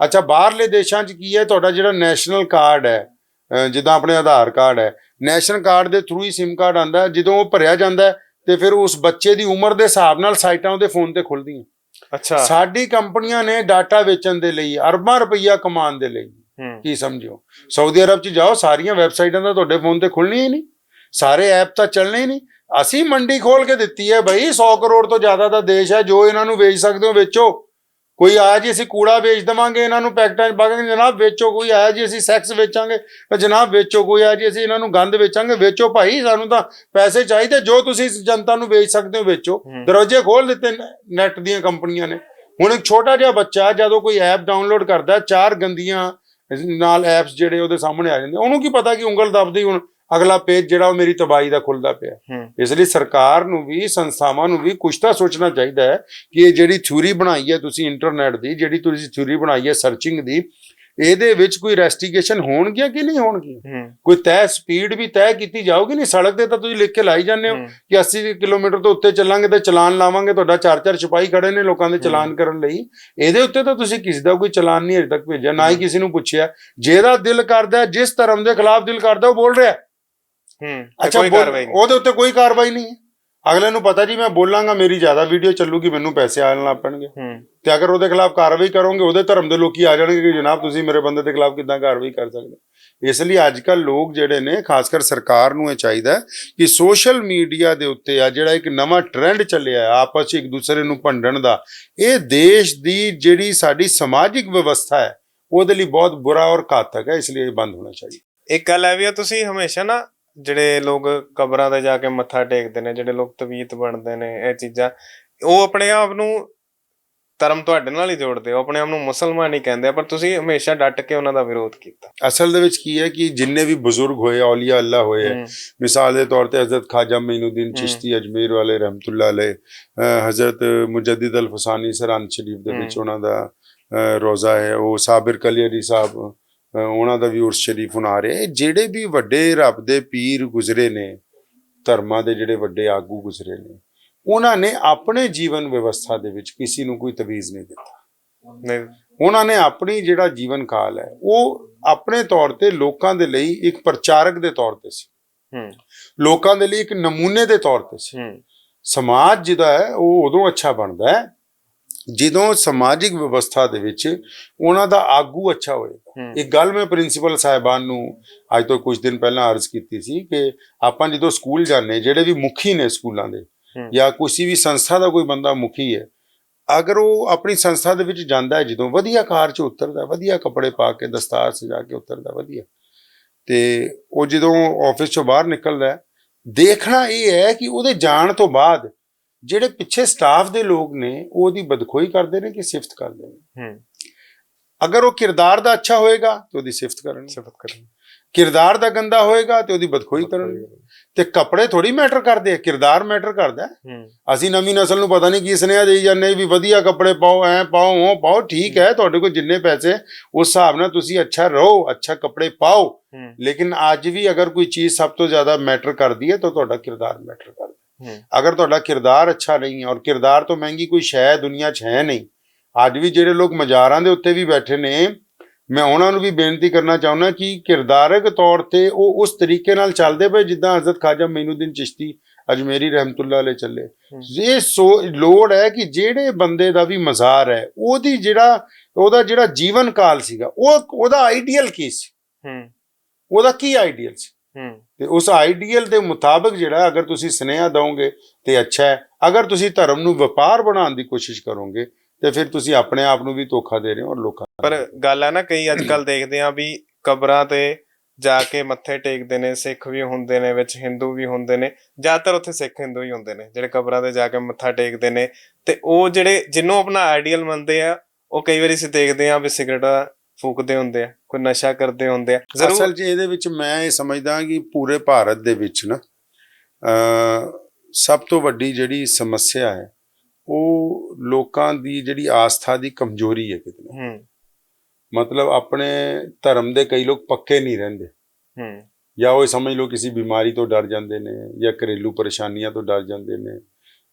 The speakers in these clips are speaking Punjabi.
ਅੱਛਾ ਬਾਹਰਲੇ ਦੇਸ਼ਾਂ 'ਚ ਕੀ ਹੈ? ਤੁਹਾਡਾ ਜਿਹੜਾ ਨੈਸ਼ਨਲ ਕਾਰਡ ਹੈ ਜਿੱਦਾਂ ਆਪਣੇ ਆਧਾਰ ਕਾਰਡ ਹੈ ਨੈਸ਼ਨਲ ਕਾਰਡ ਦੇ ਥਰੂ ਹੀ SIM ਕਾਰਡ ਆਂਦਾ ਜਦੋਂ ਉਹ ਭਰਿਆ ਜਾਂਦਾ ਤੇ ਫਿਰ ਉਸ ਬੱਚੇ ਦੀ ਉਮਰ ਦੇ ਹਿਸਾਬ ਨਾਲ ਸਾਈਟਾਂ ਉਹਦੇ ਫੋਨ ਤੇ ਖੁੱਲਦੀਆਂ ਅੱਛਾ। ਸਾਡੀ ਕੰਪਨੀਆਂ ਨੇ ਡਾਟਾ ਵੇਚਣ ਦੇ ਲਈ ਅਰਬਾਂ ਰੁਪਈਆ ਕਮਾਉਣ ਦੇ ਲਈ ਕੀ ਸਮਝਿਓ? ਸਾਊਦੀ ਅਰਬ 'ਚ ਜਾਓ ਸਾਰੀਆਂ ਵੈਬਸਾਈਟਾਂ ਤਾਂ ਤੁਹਾਡੇ ਫੋਨ ਤੇ ਖੁੱਲਣੀਆਂ ਹੀ ਨਹੀਂ। ਸਾਰੇ ਐਪ ਤਾਂ ਚੱਲਣੇ ਹੀ ਨਹੀਂ। ਅਸੀਂ ਮੰਡੀ ਖੋਲ ਕੇ ਦਿੱਤੀ ਹੈ ਬਈ 100 ਕਰੋੜ ਤੋਂ ਜ਼ਿਆਦਾ ਦਾ ਦੇਸ਼ ਹੈ ਜੋ ਇਹਨਾਂ ਨੂੰ ਵੇਚ ਸਕਦੇ ਹੋ ਵੇਚੋ। ਕੋਈ ਆਇਆ ਜੀ ਅਸੀਂ ਕੂੜਾ ਵੇਚ ਦਵਾਂਗੇ ਇਹਨਾਂ ਨੂੰ ਪੈਕਟਾਂ 'ਚ ਪਾ ਕੇ ਜਨਾਬ ਵੇਚੋ ਕੋਈ ਆਇਆ ਜੀ ਅਸੀਂ ਸੈਕਸ ਵੇਚਾਂਗੇ ਤਾਂ ਜਨਾਬ ਵੇਚੋ ਕੋਈ ਆਇਆ ਜੀ ਅਸੀਂ ਇਹਨਾਂ ਨੂੰ ਗੰਦ ਵੇਚਾਂਗੇ ਵੇਚੋ ਭਾਈ ਸਾਨੂੰ ਤਾਂ ਪੈਸੇ ਚਾਹੀਦੇ ਜੋ ਤੁਸੀਂ ਜਨਤਾ ਨੂੰ ਵੇਚ ਸਕਦੇ ਹੋ ਵੇਚੋ। ਦਰਵਾਜ਼ੇ ਖੋਲ ਦਿੱਤੇ ਨੈਟ ਦੀਆਂ ਕੰਪਨੀਆਂ ਨੇ ਹੁਣ ਇੱਕ ਛੋਟਾ ਜਿਹਾ ਬੱਚਾ ਜਦੋਂ ਕੋਈ ਐਪ ਡਾਊਨਲੋਡ ਕਰਦਾ ਚਾਰ ਗੰਦੀਆਂ ਨਾਲ ਐਪਸ ਜਿਹੜੇ ਉਹਦੇ ਸਾਹਮਣੇ ਆ ਜਾਂਦੇ ਉਹਨੂੰ ਕੀ ਪਤਾ ਕਿ ਉਂਗਲ ਦੱਬਦੀ ਹੁਣ ਅਗਲਾ ਪੇਜ ਜਿਹੜਾ ਉਹ ਮੇਰੀ ਤਬਾਈ ਦਾ ਖੁੱਲਦਾ ਪਿਆ। ਇਸ ਲਈ ਸਰਕਾਰ ਨੂੰ ਵੀ ਸੰਸਥਾਵਾਂ ਨੂੰ ਵੀ ਕੁਝ ਤਾਂ ਸੋਚਣਾ ਚਾਹੀਦਾ ਹੈ ਕਿ ਇਹ ਜਿਹੜੀ ਥਿਊਰੀ ਬਣਾਈ ਹੈ ਤੁਸੀਂ ਇੰਟਰਨੈਟ ਦੀ ਜਿਹੜੀ ਤੁਸੀਂ ਥਿਊਰੀ ਬਣਾਈ ਹੈ ਸਰਚਿੰਗ ਦੀ ਇਹਦੇ ਵਿੱਚ ਕੋਈ ਰੈਸਟੀਗੇਸ਼ਨ ਹੋਣਗੀਆਂ ਕਿ ਨਹੀਂ ਹੋਣਗੀਆਂ? ਕੋਈ ਤੈਅ ਸਪੀਡ ਵੀ ਤੈਅ ਕੀਤੀ ਜਾਊਗੀ ਨਹੀਂ? ਸੜਕ ਤੇ ਤਾਂ ਤੁਸੀਂ ਲਿਖ ਕੇ ਲਾਈ ਜਾਂਦੇ ਹੋ। ਕਿ 80 ਕਿਲੋਮੀਟਰ ਤੋਂ ਉੱਤੇ ਚੱਲਾਂਗੇ ਤੇ ਚਲਾਨ ਲਾਵਾਂਗੇ ਤੁਹਾਡਾ ਚਾਰ ਚਾਰ ਸਿਪਾਹੀ ਖੜੇ ਨੇ ਲੋਕਾਂ ਦੇ ਚਲਾਨ ਕਰਨ ਲਈ। ਇਹਦੇ ਉੱਤੇ ਤਾਂ ਤੁਸੀਂ ਕਿਸੇ ਦਾ ਕੋਈ ਚਲਾਨ ਨਹੀਂ ਅਜੇ ਤੱਕ ਭੇਜਿਆ ਨਾ ਹੀ। ਕਿਸੇ ਨੂੰ ਪੁੱਛਿਆ। ਜਿਹਦਾ ਦਿਲ ਕਰਦਾ ਜਿਸ ਧਰਮ ਦੇ ਖਿਲਾਫ ਦਿਲ ਕਰਦਾ ਉਹ ਬੋਲ ਰਿਹਾ। ਹੈ। ਅੱਛਾ ਕੋਈ ਕਾਰਵਾਈ ਨਹੀਂ। ਉਹਦੇ ਉੱਤੇ ਕੋਈ ਕਾਰਵਾਈ ਨਹੀਂ? ਹੈ ਅਗਲੇ ਨੂੰ ਪਤਾ ਜੀ ਮੈਂ ਬੋਲਾਂਗਾ ਮੇਰੀ ਜ਼ਿਆਦਾ ਵੀਡੀਓ ਚੱਲੂਗੀ ਮੈਨੂੰ ਪੈਸੇ ਆਣ ਲੱਗ ਪੈਣਗੇ। ਹੂੰ। ਤੇ ਅਗਰ ਉਹਦੇ ਖਿਲਾਫ ਕਾਰਵਾਈ ਕਰੋਗੇ ਉਹਦੇ ਧਰਮ ਦੇ ਲੋਕੀ ਆ ਜਾਣਗੇ ਕਿ ਜਨਾਬ ਤੁਸੀਂ ਮੇਰੇ ਬੰਦੇ ਦੇ ਖਿਲਾਫ ਕਿੱਦਾਂ ਕਾਰਵਾਈ ਕਰ ਸਕਦੇ ਇਸ ਲਈ ਅੱਜ ਕੱਲ ਲੋਕ ਜਿਹੜੇ ਨੇ ਖਾਸ ਕਰ ਸਰਕਾਰ ਨੂੰ ਇਹ ਚਾਹੀਦਾ ਕਿ ਸੋਸ਼ਲ ਮੀਡੀਆ ਦੇ ਉੱਤੇ ਆ ਜਿਹੜਾ ਇੱਕ ਨਵਾਂ ਟ੍ਰੈਂਡ ਚੱਲਿਆ ਆਪਸ 'ਚ ਇੱਕ ਦੂਸਰੇ ਨੂੰ ਭੰਡਣ ਦਾ ਇਹ ਦੇਸ਼ ਦੀ ਜਿਹੜੀ ਸਾਡੀ ਸਮਾਜਿਕ ਵਿਵਸਥਾ ਹੈ ਉਹਦੇ ਲਈ ਬਹੁਤ ਬੁਰਾ ਔਰ ਘਾਤਕ ਹੈ ਇਸ ਲਈ ਇਹ ਬੰਦ ਹੋਣਾ ਚਾਹੀਦਾ। ਇੱਕ ਗੱਲ ਹੈ ਵੀ ਤੁਸੀਂ ਹਮੇਸ਼ਾ ਨਾ ਜਿਹੜੇ ਲੋਕ ਕਬਰਾਂ ਤੇ ਜਾ ਕੇ ਮੱਥਾ ਟੇਕਦੇ ਨੇ ਜਿਹੜੇ ਲੋਕ ਤਵੀਤ ਬਣਦੇ ਨੇ ਇਹ ਚੀਜ਼ਾਂ ਉਹ ਆਪਣੇ ਆਪ ਨੂੰ ਧਰਮ ਤੁਹਾਡੇ ਨਾਲ ਹੀ ਜੋੜਦੇ ਹੋ ਆਪਣੇ ਆਪ ਨੂੰ ਮੁਸਲਮਾਨ ਹੀ ਕਹਿੰਦੇ ਪਰ ਤੁਸੀਂ ਹਮੇਸ਼ਾ ਡਟ ਕੇ ਉਹਨਾਂ ਦਾ ਵਿਰੋਧ ਕੀਤਾ। ਅਸਲ ਦੇ ਵਿੱਚ ਕੀ ਹੈ ਕਿ ਜਿੰਨੇ ਵੀ ਬਜ਼ੁਰਗ ਹੋਏ ਔਲੀਆ ਅੱਲਾ ਹੋਏ ਮਿਸਾਲ ਦੇ ਤੌਰ ਤੇ ਹਜ਼ਰਤ ਖਾਜਾ ਮਈਨੁਦੀਨ ਚਿਸ਼ਤੀ ਅਜਮੇਰ ਵਾਲੇ ਰਹਿਮਤੁਲਲਾਹ ਅਲੇ ਹਜ਼ਰਤ ਮੁਜੱਦਦ ਅਲ ਫਸਾਨੀ ਸਰਾਨ ਸ਼ਰੀਫ ਦੇ ਵਿੱਚ ਉਹਨਾਂ ਦਾ ਰੋਜ਼ਾ ਹੈ ਉਹ ਸਾਬਿਰ ਕਲੀਅਰੀ ਸਾਹਿਬ ਉਹਨਾਂ ਦਾ ਵੀ ਉਰਸ ਸ਼ਰੀਫ ਹੁਣ ਆ ਰਿਹਾ ਜਿਹੜੇ ਵੀ ਵੱਡੇ ਰੱਬ ਦੇ ਪੀਰ ਗੁਜ਼ਰੇ ਨੇ ਧਰਮਾਂ ਦੇ ਜਿਹੜੇ ਵੱਡੇ ਆਗੂ ਗੁਜ਼ਰੇ ਨੇ ਉਹਨਾਂ ਨੇ ਆਪਣੇ ਜੀਵਨ ਵਿਵਸਥਾ ਦੇ ਵਿੱਚ ਕਿਸੇ ਨੂੰ ਕੋਈ ਤਵੀਜ਼ ਨਹੀਂ ਦਿੱਤਾ। ਨਹੀਂ। ਉਹਨਾਂ ਨੇ ਆਪਣੀ ਜਿਹੜਾ ਜੀਵਨ ਕਾਲ ਹੈ ਉਹ ਆਪਣੇ ਤੌਰ ਤੇ ਲੋਕਾਂ ਦੇ ਲਈ ਇੱਕ ਪ੍ਰਚਾਰਕ ਦੇ ਤੌਰ ਤੇ ਸੀ। ਹੂੰ। ਲੋਕਾਂ ਦੇ ਲਈ ਇੱਕ ਨਮੂਨੇ ਦੇ ਤੌਰ ਤੇ ਸੀ। ਸਮਾਜ ਜਿਹਦਾ ਹੈ ਉਹ ਉਦੋਂ ਅੱਛਾ ਬਣਦਾ ਹੈ ਜਦੋਂ ਸਮਾਜਿਕ ਵਿਵਸਥਾ ਦੇ ਵਿੱਚ ਉਹਨਾਂ ਦਾ ਆਗੂ ਅੱਛਾ ਹੋਏਗਾ ਇੱਕ ਗੱਲ ਮੈਂ ਪ੍ਰਿੰਸੀਪਲ ਸਾਹਿਬਾਨ ਨੂੰ ਅੱਜ ਤੋਂ ਕੁਝ ਦਿਨ ਪਹਿਲਾਂ ਅਰਜ਼ ਕੀਤੀ ਸੀ ਕਿ ਆਪਾਂ ਜਦੋਂ ਸਕੂਲ ਜਾਂਦੇ ਜਿਹੜੇ ਵੀ ਮੁਖੀ ਨੇ ਸਕੂਲਾਂ ਦੇ। ਜਾਂ ਕਿਸੇ ਵੀ ਸੰਸਥਾ ਦਾ ਕੋਈ ਬੰਦਾ ਮੁਖੀ ਹੈ ਅਗਰ ਉਹ ਆਪਣੀ ਸੰਸਥਾ ਦੇ ਵਿੱਚ ਜਾਂਦਾ ਹੈ ਜਦੋਂ ਵਧੀਆ ਕਾਰ 'ਚ ਉਤਰਦਾ ਵਧੀਆ ਕੱਪੜੇ ਪਾ ਕੇ ਦਸਤਾਰ ਸਜਾ ਕੇ ਉਤਰਦਾ ਵਧੀਆ। ਤੇ ਉਹ ਜਦੋਂ ਆਫਿਸ 'ਚੋਂ ਬਾਹਰ ਨਿਕਲਦਾ ਦੇਖਣਾ ਇਹ ਹੈ ਕਿ ਉਹਦੇ ਜਾਣ ਤੋਂ ਬਾਅਦ ਜਿਹੜੇ ਪਿੱਛੇ ਸਟਾਫ ਦੇ ਲੋਕ ਨੇ ਉਹ ਉਹਦੀ ਬਦਖੋਈ ਕਰਦੇ ਨੇ ਕਿ ਸਿਫਤ ਕਰਦੇ ਨੇ? ਹੂੰ। ਅਗਰ ਉਹ ਕਿਰਦਾਰ ਦਾ ਅੱਛਾ ਹੋਏਗਾ ਤੇ ਉਹਦੀ ਸਿਫਤ ਕਰਨਗੇ ਸਿਫਤ ਕਰਨ। ਕਿਰਦਾਰ ਦਾ ਗੰਦਾ ਹੋਏਗਾ ਤੇ ਉਹਦੀ ਬਦਖੋਈ ਕਰਨਗੇ ਤੇ ਕੱਪੜੇ ਥੋੜੀ ਮੈਟਰ ਕਰਦੇ ਆ ਕਿਰਦਾਰ ਮੈਟਰ ਕਰਦਾ। ਅਸੀਂ ਨਵੀਂ ਨਸਲ ਨੂੰ ਪਤਾ ਨਹੀਂ ਕੀ ਸੁਨੇਹਾ ਦੇਈ ਜਾਂਦੇ ਵੀ ਵਧੀਆ ਕੱਪੜੇ ਪਾਓ ਐ ਪਾਓ ਉਹ ਪਾਓ ਠੀਕ ਹੈ ਤੁਹਾਡੇ ਕੋਲ ਜਿੰਨੇ ਪੈਸੇ ਉਸ ਹਿਸਾਬ ਨਾਲ ਤੁਸੀਂ ਅੱਛਾ ਰਹੋ ਅੱਛਾ ਕੱਪੜੇ ਪਾਓ। ਲੇਕਿਨ ਅੱਜ ਵੀ ਅਗਰ ਕੋਈ ਚੀਜ਼ ਸਭ ਤੋਂ ਜ਼ਿਆਦਾ ਮੈਟਰ ਕਰਦੀ ਹੈ ਤਾਂ ਤੁਹਾਡਾ ਕਿਰਦਾਰ ਮੈਟਰ ਕਰਦਾ। ਅਗਰ ਤੁਹਾਡਾ ਕਿਰਦਾਰ ਅੱਛਾ ਨਹੀਂ ਹੈ ਔਰ ਕਿਰਦਾਰ ਤੋਂ ਮਹਿੰਗੀ ਕੋਈ ਸ਼ੈ ਦੁਨੀਆ 'ਚ ਹੈ ਨਹੀਂ ਅੱਜ ਵੀ ਜਿਹੜੇ ਲੋਕ ਮਜ਼ਾਰਾਂ ਦੇ ਉੱਤੇ ਵੀ ਬੈਠੇ ਨੇ ਮੈਂ ਉਹਨਾਂ ਨੂੰ ਵੀ ਬੇਨਤੀ ਕਰਨਾ ਚਾਹੁੰਦਾ ਕਿ ਕਿਰਦਾਰਕ ਤੌਰ ਤੇ ਉਹ ਉਸ ਤਰੀਕੇ ਨਾਲ ਚੱਲਦੇ ਪਏ ਜਿੱਦਾਂ ਹਜ਼ਰਤ ਖਾਜਾ ਮੀਨੂਦੀਨ ਚਿਸ਼ਤੀ ਅਜਮੇਰੀ ਰਹਿਮਤੁਲਲਾਹ ਅਲੈਹ ਚੱਲੇ। ਇਹ ਸੋ ਲੋੜ ਹੈ ਕਿ ਜਿਹੜੇ ਬੰਦੇ ਦਾ ਵੀ ਮਜ਼ਾਰ ਹੈ ਉਹਦੀ ਜਿਹੜਾ ਉਹਦਾ ਜਿਹੜਾ ਜੀਵਨ ਕਾਲ ਸੀਗਾ ਉਹ ਉਹਦਾ ਆਈਡੀਅਲ ਕੀ ਸੀ? ਹੂੰ। ਉਹਦਾ ਕੀ ਆਈਡੀਅਲ ਸੀ? ਤੇ ਉਸ ਆਈਡੀਅਲ ਦੇ ਮੁਤਾਬਕ ਜਿਹੜਾ ਅਗਰ ਤੁਸੀਂ ਸੁਨੇਹਾ ਦਵੋਗੇ ਤੇ ਅੱਛਾ ਹੈ। ਅਗਰ ਤੁਸੀਂ ਧਰਮ ਨੂੰ ਵਪਾਰ ਬਣਾਉਣ ਦੀ ਕੋਸ਼ਿਸ਼ ਕਰੋਗੇ ਤੇ ਫਿਰ ਤੁਸੀਂ ਆਪਣੇ ਆਪ ਨੂੰ ਵੀ ਧੋਖਾ ਦੇ ਰਹੇ ਹੋ ਔਰ ਲੋਕਾਂ ਨੂੰ। ਪਰ ਗੱਲ ਹੈ ਨਾ ਕਈ ਅੱਜ ਕੱਲ ਦੇਖਦੇ ਆ ਵੀ ਕਬਰਾਂ ਤੇ ਜਾ ਕੇ ਮੱਥੇ ਟੇਕਦੇ ਨੇ ਸਿੱਖ ਵੀ ਹੁੰਦੇ ਨੇ ਵਿੱਚ ਹਿੰਦੂ ਵੀ ਹੁੰਦੇ ਨੇ ਜ਼ਿਆਦਾਤਰ ਉੱਥੇ ਸਿੱਖ ਹਿੰਦੂ ਹੀ ਹੁੰਦੇ ਨੇ ਜਿਹੜੇ ਕਬਰਾਂ ਤੇ ਜਾ ਕੇ ਮੱਥਾ ਟੇਕਦੇ ਨੇ ਤੇ ਉਹ ਜਿਹੜੇ ਜਿਹਨੂੰ ਆਪਣਾ ਆਈਡੀਅਲ ਮੰਨਦੇ ਆ ਉਹ ਕਈ ਵਾਰੀ ਅਸੀਂ ਦੇਖਦੇ ਆ ਵੀ ਸਿਗਰਟਾਂ ਫੂਕਦੇ ਹੁੰਦੇ ਆ ਕੋਈ ਨਸ਼ਾ ਕਰਦੇ ਹੁੰਦੇ ਆ। ਅਸਲ 'ਚ ਇਹਦੇ ਵਿੱਚ ਮੈਂ ਇਹ ਸਮਝਦਾ ਕਿ ਪੂਰੇ ਭਾਰਤ ਦੇ ਵਿੱਚ ਨਾ ਸਭ ਤੋਂ ਵੱਡੀ ਜਿਹੜੀ ਸਮੱਸਿਆ ਹੈ ਉਹ ਲੋਕਾਂ ਦੀ ਜਿਹੜੀ ਆਸਥਾ ਦੀ ਕਮਜ਼ੋਰੀ ਹੈ ਕਿਤੇ ਮਤਲਬ ਆਪਣੇ ਧਰਮ ਦੇ ਕਈ ਲੋਕ ਪੱਕੇ ਨਹੀਂ ਰਹਿੰਦੇ। ਹੂੰ। ਜਾਂ ਉਹ ਸਮਝ ਲਓ ਕਿਸੇ ਬਿਮਾਰੀ ਤੋਂ ਡਰ ਜਾਂਦੇ ਨੇ ਜਾਂ ਘਰੇਲੂ ਪਰੇਸ਼ਾਨੀਆਂ ਤੋਂ ਡਰ ਜਾਂਦੇ ਨੇ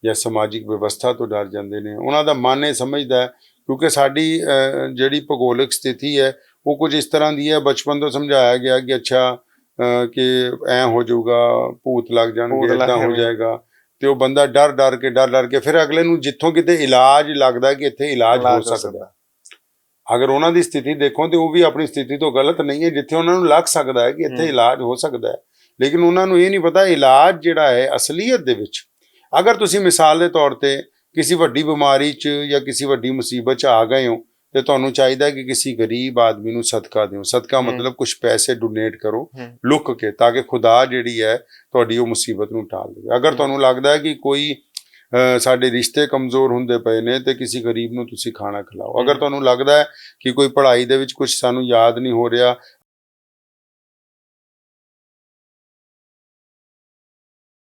ਜਾਂ ਸਮਾਜਿਕ ਵਿਵਸਥਾ ਤੋਂ ਡਰ ਜਾਂਦੇ ਨੇ। ਉਹਨਾਂ ਦਾ ਮਨ ਇਹ ਸਮਝਦਾ ਹੈ ਕਿਉਂਕਿ ਸਾਡੀ ਜਿਹੜੀ ਭੂਗੋਲਿਕ ਸਥਿਤੀ ਹੈ ਉਹ ਕੁਝ ਇਸ ਤਰ੍ਹਾਂ ਦੀ ਹੈ ਬਚਪਨ ਤੋਂ ਸਮਝਾਇਆ ਗਿਆ ਕਿ ਅੱਛਾ ਕਿ ਐ ਹੋ ਜਾਊਗਾ ਭੂਤ ਲੱਗ ਜਾਣਗੇ ਇਦਾਂ ਹੋ। ਜਾਏਗਾ। ਤੇ ਉਹ ਬੰਦਾ ਡਰ ਡਰ ਕੇ ਡਰ ਡਰ ਕੇ ਫਿਰ ਅਗਲੇ ਨੂੰ ਜਿੱਥੋਂ ਕਿਤੇ ਇਲਾਜ ਲੱਗਦਾ ਕਿ ਇੱਥੇ ਇਲਾਜ ਹੋ ਸਕਦਾ। ਅਗਰ ਉਹਨਾਂ ਦੀ ਸਥਿਤੀ ਦੇਖੋ ਤੇ ਉਹ ਵੀ ਆਪਣੀ ਸਥਿਤੀ ਤੋਂ ਗਲਤ ਨਹੀਂ ਹੈ ਜਿੱਥੇ ਉਹਨਾਂ ਨੂੰ ਲੱਗ ਸਕਦਾ ਹੈ ਕਿ ਇੱਥੇ। ਇਲਾਜ ਹੋ ਸਕਦਾ ਹੈ। ਲੇਕਿਨ ਉਹਨਾਂ ਨੂੰ ਇਹ ਨਹੀਂ ਪਤਾ ਇਲਾਜ ਜਿਹੜਾ ਹੈ ਅਸਲੀਅਤ ਦੇ ਵਿੱਚ। ਅਗਰ ਤੁਸੀਂ ਮਿਸਾਲ ਦੇ ਤੌਰ ਤੇ ਕਿਸੇ ਵੱਡੀ ਬਿਮਾਰੀ 'ਚ ਜਾਂ ਕਿਸੇ ਵੱਡੀ ਮੁਸੀਬਤ 'ਚ ਆ ਗਏ ਹੋ ਤੇ ਤੁਹਾਨੂੰ ਚਾਹੀਦਾ ਹੈ ਕਿ ਕਿਸੇ ਗਰੀਬ ਆਦਮੀ ਨੂੰ ਸਦਕਾ ਦਿਓ ਸਦਕਾ। ਮਤਲਬ ਕੁਝ ਪੈਸੇ ਡੋਨੇਟ ਕਰੋ। ਲੁੱਕ ਕੇ ਤਾਂ ਕਿ ਖੁਦਾ ਜਿਹੜੀ ਹੈ ਤੁਹਾਡੀ ਉਹ ਮੁਸੀਬਤ ਨੂੰ ਟਾਲ ਦੇਵੇ ਅਗਰ ਤੁਹਾਨੂੰ ਲੱਗਦਾ ਹੈ ਕਿ ਕੋਈ ਸਾਡੇ ਰਿਸ਼ਤੇ ਕਮਜ਼ੋਰ ਹੁੰਦੇ ਪਏ ਨੇ ਤੇ ਕਿਸੇ ਗਰੀਬ ਨੂੰ ਤੁਸੀਂ ਖਾਣਾ ਖਿਲਾਓ ਅਗਰ। ਤੁਹਾਨੂੰ ਲੱਗਦਾ ਹੈ ਕਿ ਕੋਈ ਪੜ੍ਹਾਈ ਦੇ ਵਿੱਚ ਕੁਝ ਸਾਨੂੰ ਯਾਦ ਨਹੀਂ ਹੋ ਰਿਹਾ